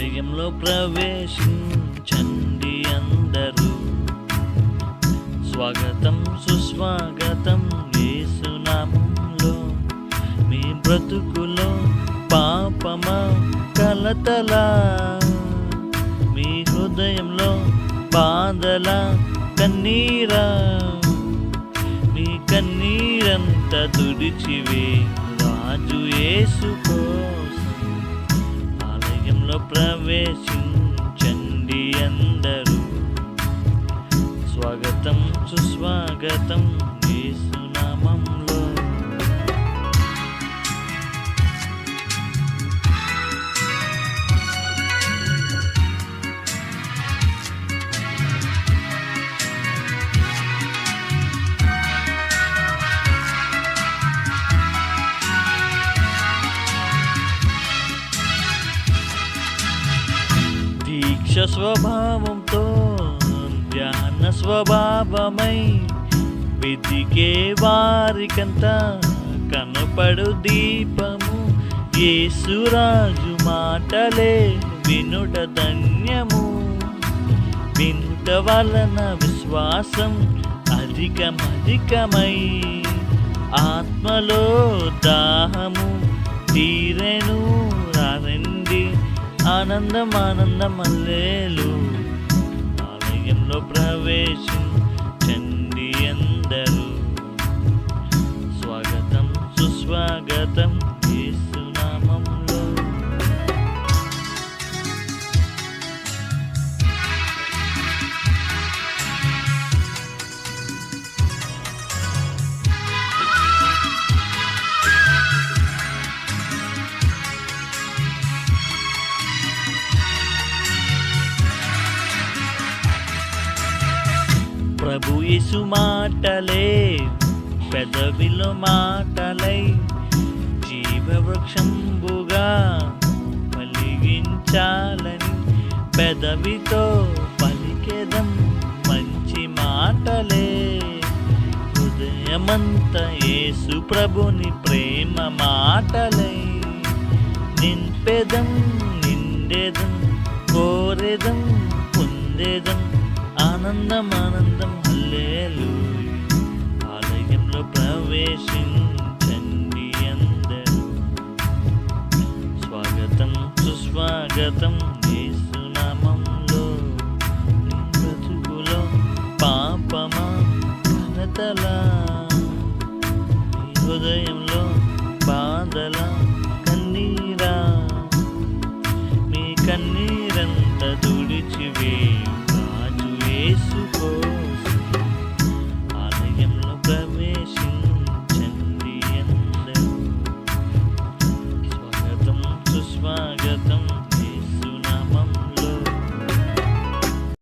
హృదయంలో ప్రవేశించండి అందరూ. స్వాగతం సుస్వాగతం యేసునామంలో. మీ బ్రతుకులో పాపమా కలతలా? మీ హృదయంలో బాధల కన్నీరా? మీ కన్నీరంత తుడిచివే రాజు ఏసుకో ప్రవేశించండి అందరూ. స్వాగతం సుస్వాగతం యేసునామంలో స్వభావంతో ధ్యాన స్వభావమై వెతికే వారికంతా కనపడు దీపము. యేసురాజు మాటలే వినుట ధన్యము. వినుట వలన విశ్వాసం అధికమధికమై ఆత్మలో దాహము తీరెను ఆనందం ఆనందం అల్లేలు ఆలయంలో ప్రవేశం ప్రభు యేసు మాటలే పెదవిలో మాటలై జీవవృక్షంబుగా పలిగించాలని పెదవితో పలికెదం మంచి మాటలే. హృదయమంత యేసు ప్రభుని ప్రేమ మాటలై నింపెదం నిండేదం కోరెదం పొందేదం ఆనందం ఆనందం హల్లేలు ఆలయంలో ప్రవేశించండి అందరూ. స్వాగతం సుస్వాగతం యేసునామంలో. బ్రతుకులో పాపమా ఘనతలా. హృదయంలో